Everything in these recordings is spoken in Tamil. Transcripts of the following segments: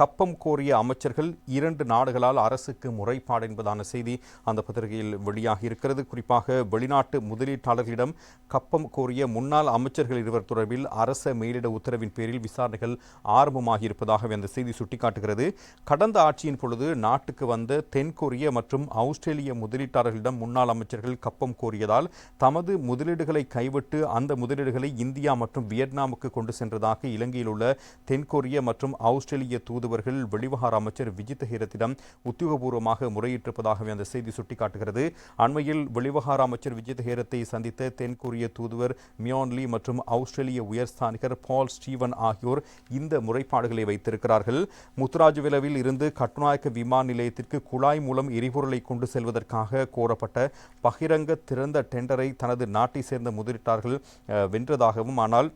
கப்பம் கோரிய அமைச்சர்கள் இரண்டு நாடுகளால் அரசுக்கு முறைப்பாடு என்பதான செய்தி அந்த பத்திரிகையில் வெளியாகி இருக்கிறது. குறிப்பாக வெளிநாட்டு முதலீட்டாளர்களிடம் கப்பம் கோரிய முன்னாள் அமைச்சர்கள் இருவர் தொடர்பில் அரச மேலிட உத்தரவின் பேரில் விசாரணைகள் ஆரம்பமாகியிருப்பதாக அந்த செய்தி சுட்டிக்காட்டுகிறது. கடந்த ஆட்சியின் பொழுது நாட்டுக்கு வந்த தென்கொரிய மற்றும் ஆஸ்திரேலிய முதலீட்டாளர்களிடம் முன்னாள் அமைச்சர்கள் கப்பம் கோரியதால் தமது முதலீடுகளை கைவிட்டு அந்த முதலீடுகளை இந்தியா மற்றும் வியட்நாமுக்கு கொண்டு சென்றதாக இலங்கையில் உள்ள தென்கொரிய மற்றும் ஆஸ்திரேலிய தூதுவர்கள் வெளிவகார அமைச்சர் விஜித் ஹீரத்திடம் உத்தியோகபூர்வமாக முறையிட்டிருப்பதாகவே அந்த செய்தி சுட்டிக்காட்டுகிறது. அண்மையில் வெளிவகார அமைச்சர் விஜித் ஹேரத்தை சந்தித்த தென்கொரிய தூதுவர் மியான்லி மற்றும் ஆஸ்திரேலிய உயர்ஸ்தானிகர் பால் ஸ்டீவன் ஆகியோர் இந்த முறைப்பாடுகளை வைத்திருக்கிறார்கள். முத்துராஜவிலவில் இருந்து கட்டுநாயக்க விமான நிலையத்திற்கு குழாய் மூலம் எரிபொருளை கொண்டு செல்வதற்காக கோரப்பட்ட பகிரங்க திறந்த டெண்டரை தனது நாட்டை சேர்ந்த முதலீட்டாளர்கள் வென்றதாகவும் ஆனால்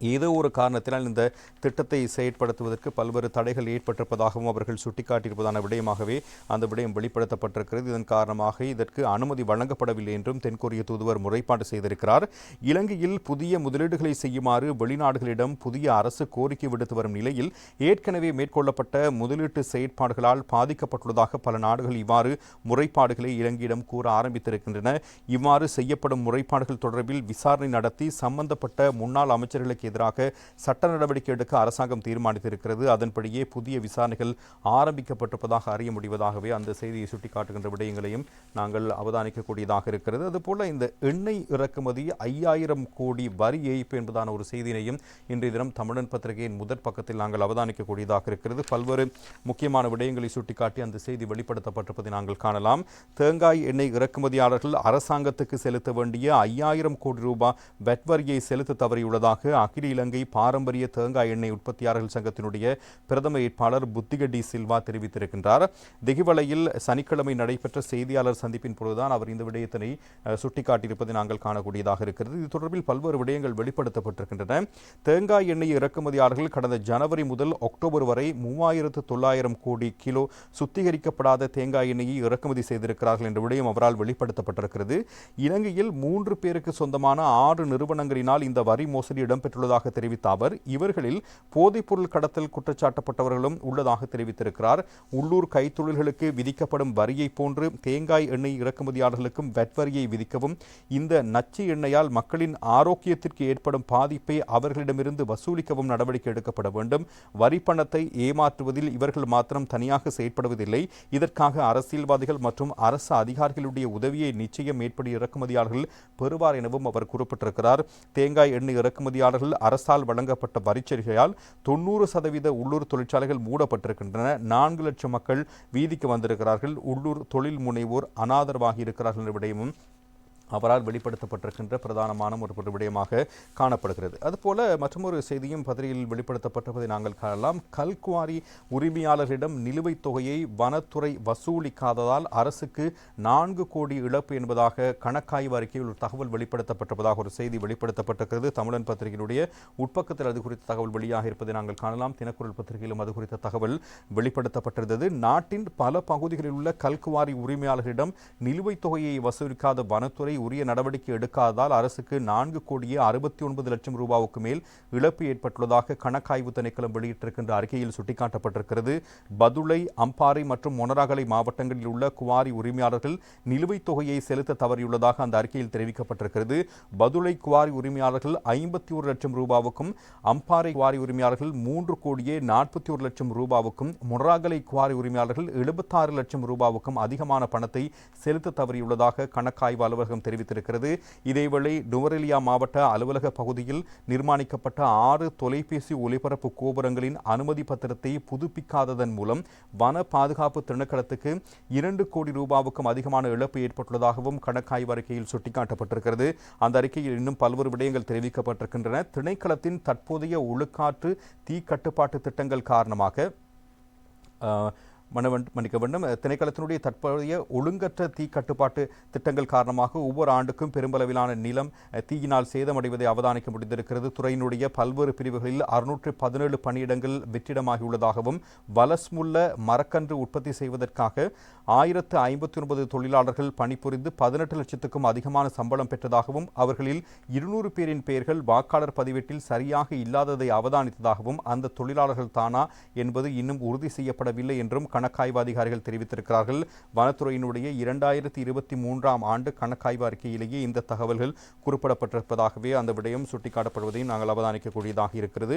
ஏதோ ஒரு காரணத்தினால் இந்த திட்டத்தை செயற்படுத்துவதற்கு பல்வேறு தடைகள் ஏற்பட்டிருப்பதாகவும் அவர்கள் சுட்டிக்காட்டியிருப்பதான விடயமாகவே அந்த விடயம் வெளிப்படுத்தப்பட்டிருக்கிறது. இதன் காரணமாக இதற்கு அனுமதி வழங்கப்படவில்லை என்றும் தென்கொரிய தூதுவர் முறைப்பாடு செய்திருக்கிறார். இலங்கையில் புதிய முதலீடுகளை செய்யுமாறு வெளிநாடுகளிடம் புதிய அரசு கோரிக்கை விடுத்து வரும் நிலையில் ஏற்கனவே மேற்கொள்ளப்பட்ட முதலீட்டு செயற்பாடுகளால் பாதிக்கப்பட்டுள்ளதாக பல நாடுகள் இவ்வாறு முறைப்பாடுகளை இலங்கையிடம் கூற ஆரம்பித்திருக்கின்றன. இவ்வாறு செய்யப்படும் முறைப்பாடுகள் தொடர்பில் விசாரணை நடத்தி சம்பந்தப்பட்ட முன்னாள் அமைச்சர்களுக்கு எதிராக சட்ட நடவடிக்கை எடுக்க அரசாங்கம் தீர்மானித்திருக்கிறது. அதன்படியே புதிய விசாரணைகள் ஆரம்பிக்கப்பட்டிருப்பதாக அறிய முடிவதாகவே அந்த செய்தியை சுட்டிக்காட்டுகின்ற விடயங்களையும் நாங்கள் அவதானிக்கக்கூடியதாக இருக்கிறது. அதுபோல இந்த எண்ணெய் இறக்குமதி ஐயாயிரம் கோடி வரி ஏய்ப்பு என்பதான ஒரு செய்தியினையும் இன்றைய தினம் தமிழன் பத்திரிகையின் முதற் பக்கத்தில் நாங்கள் அவதானிக்கக்கூடியதாக இருக்கிறது. பல்வேறு முக்கியமான விடயங்களை சுட்டிக்காட்டி அந்த செய்தி வெளிப்படுத்தப்பட்டிருப்பதை நாங்கள் காணலாம். தேங்காய் எண்ணெய் இறக்குமதியாளர்கள் அரசாங்கத்துக்கு செலுத்த வேண்டிய ஐயாயிரம் கோடி ரூபாய் வெட் வரியை செலுத்த தவறியுள்ளதாக அகில இலங்கை பாரம்பரிய தேங்காய் எண்ணெய் உற்பத்தியாளர்கள் சங்கத்தினுடைய பிரதம வேட்பாளர் புத்திகடி சில்வா தெரிவித்திருக்கின்றார். திகிவலையில் சனிக்கிழமை நடைபெற்ற செய்தியாளர் சந்திப்பின் பொழுதுதான் அவர் இந்த விடயத்தினை சுட்டிக்காட்டியிருப்பதை நாங்கள் காணக்கூடியதாக இருக்கிறது. இது தொடர்பில் பல்வேறு விடயங்கள் வெளிப்படுத்தப்பட்டிருக்கின்றன. தேங்காய் எண்ணெய் இறக்குமதியாளர்கள் கடந்த ஜனவரி முதல் அக்டோபர் வரை மூவாயிரத்து தொள்ளாயிரம் கோடி கிலோ சுத்திகரிக்கப்படாத தேங்காய் எண்ணெயை இறக்குமதி செய்திருக்கிறார்கள் என்ற விடயம் அவரால் வெளிப்படுத்தப்பட்டிருக்கிறது. இலங்கையில் மூன்று பேருக்கு சொந்தமான ஆறு நிறுவனங்களினால் இந்த வரி மோசடி உள்ளதாக தெரிவித்த அவர் இவர்களில் போதைப்பொருள் கடத்தல் குற்றச்சாட்டப்பட்டவர்களும் உள்ளதாக தெரிவித்திருக்கிறார். உள்ளூர் கைத்தொழில்களுக்கு விதிக்கப்படும் வரியை போன்று தேங்காய் எண்ணெய் இறக்குமதியாளர்களுக்கும் வெட் வரியை விதிக்கவும் இந்த நச்சு எண்ணெயால் மக்களின் ஆரோக்கியத்திற்கு ஏற்படும் பாதிப்பை அவர்களிடமிருந்து வசூலிக்கவும் நடவடிக்கை எடுக்கப்பட வேண்டும். வரி பணத்தை ஏமாற்றுவதில் இவர்கள் மாத்திரம் தனியாக செயற்படுவதில்லை. இதற்காக அரசியல்வாதிகள் மற்றும் அரசு அதிகாரிகளுடைய உதவியை நிச்சயம் மேற்படி இறக்குமதியாளர்கள் பெறுவார் எனவும் அவர் குறிப்பிட்டிருக்கிறார். தேங்காய் எண்ணெய் இறக்குமதியாளர்கள் அரசால் வழங்கப்பட்ட வரிச்சலுகையால் தொண்ணூறு சதவீத உள்ளூர் தொழிற்சாலைகள் மூடப்பட்டிருக்கின்றன. நான்கு லட்சம் மக்கள் வீதிக்கு வந்திருக்கிறார்கள். உள்ளூர் தொழில் முனைவோர் அனாதரவாகி இருக்கிறார்கள் என்ற விடயமும் அவரால் வெளிப்படுத்தப்பட்டிருக்கின்ற பிரதானமான ஒரு விடயமாக காணப்படுகிறது. அதுபோல மற்றொரு செய்தியும் பத்திரிகையில் வெளிப்படுத்தப்பட்டிருப்பதை நாங்கள் காணலாம். கல்குவாரி உரிமையாளர்களிடம் நிலுவைத் தொகையை வனத்துறை வசூலிக்காததால் அரசுக்கு நான்கு கோடி இழப்பு என்பதாக கணக்காய்வு அறிக்கையில் ஒரு தகவல் வெளிப்படுத்தப்பட்டிருப்பதாக ஒரு செய்தி வெளிப்படுத்தப்பட்டிருக்கிறது. தமிழன் பத்திரிகையினுடைய உட்பக்கத்தில் அது குறித்த தகவல் வெளியாக இருப்பதை நாங்கள் காணலாம். தினக்குரல் பத்திரிகையிலும் அது குறித்த தகவல் வெளிப்படுத்தப்பட்டிருந்தது. நாட்டின் பல பகுதிகளில் உள்ள கல்குவாரி உரிமையாளர்களிடம் நிலுவைத் தொகையை வசூலிக்காத வனத்துறை உரிய நடவடிக்கை எடுக்காததால் அரசுக்கு நான்கு கோடியே அறுபத்தி ஒன்பது லட்சம் ரூபாவுக்கு மேல் இழப்பு ஏற்பட்டுள்ளதாக கணக்காய்வு திணைக்களம் வெளியிட்டிருக்கின்ற அறிக்கையில் சுட்டிக்காட்டப்பட்டிருக்கிறது. பதுளை அம்பாறை மற்றும் மொனராகலை மாவட்டங்களில் உள்ள குவாரி உரிமையாளர்கள் நிலுவைத் தொகையை செலுத்த தவறியுள்ளதாக அந்த அறிக்கையில் தெரிவிக்கப்பட்டிருக்கிறது. பதுளை குவாரி உரிமையாளர்கள் ஐம்பத்தி ஒரு லட்சம் ரூபாவுக்கும் அம்பாறை குவாரி உரிமையாளர்கள் மூன்று கோடியே நாற்பத்தி ஒரு லட்சம் ரூபாவுக்கும் மொனராகலை குவாரி உரிமையாளர்கள் எழுபத்தாறு லட்சம் ரூபாவுக்கும் அதிகமான பணத்தை செலுத்த தவறியுள்ளதாக கணக்காய்வு அலுவலகம் தெரிவித்திருக்கிறது. இதேவேளை நுவரெலியா மாவட்ட அலுவலக பகுதியில் நிர்மாணிக்கப்பட்ட ஆறு தொலைபேசி ஒலிபரப்பு கோபுரங்களின் அனுமதி பத்திரத்தை புதுப்பிக்காததன் மூலம் வன பாதுகாப்பு திணைக்களத்துக்கு இரண்டு கோடி ரூபாவுக்கும் அதிகமான இழப்பு ஏற்பட்டுள்ளதாகவும் கணக்காய்வு அறிக்கையில் சுட்டிக்காட்டப்பட்டிருக்கிறது. அந்த அறிக்கையில் இன்னும் பல்வேறு விடயங்கள் தெரிவிக்கப்பட்டிருக்கின்றன. திணைக்களத்தின் தற்போதைய ஒழுக்காற்று தீ கட்டுப்பாட்டு திட்டங்கள் காரணமாக அஹ், மன்னிக்க வேண்டும். திணைக்களத்தினுடைய தற்போதைய ஒழுங்கற்ற தீ கட்டுப்பாட்டு திட்டங்கள் காரணமாக ஒவ்வொரு ஆண்டுக்கும் பெரும்பளவிலான நிலம் தீயினால் சேதமடைவதை அவதானிக்க முடிந்திருக்கிறது. துறையினுடைய பல்வேறு பிரிவுகளில் அறுநூற்று பதினேழு பணியிடங்கள் வெற்றிடமாகியுள்ளதாகவும் வலஸ்முல்ல மரக்கன்று உற்பத்தி செய்வதற்காக ஆயிரத்து ஐம்பத்தி ஒன்பது தொழிலாளர்கள் பணிபுரிந்து பதினெட்டு லட்சத்துக்கும் அதிகமான சம்பளம் பெற்றதாகவும் அவர்களில் இருநூறு பேரின் பெயர்கள் வாக்காளர் பதிவேட்டில் சரியாக இல்லாததை அவதானித்ததாகவும் அந்த தொழிலாளர்கள் தானா என்பது இன்னும் உறுதி செய்யப்படவில்லை என்றும் கணக்காய்வு அதிகாரிகள் தெரிவித்திருக்கிறார்கள். வனத்துறையினுடைய இரண்டாயிரத்தி இருபத்தி மூன்றாம் ஆண்டு கணக்காய்வு அறிக்கையிலேயே இந்த தகவல்கள் குறிப்பிடப்பட்டிருப்பதாகவே அந்த விடயம் சுட்டிக்காட்டப்படுவதையும் நாங்கள் அவதானிக்கக்கூடியதாக இருக்கிறது.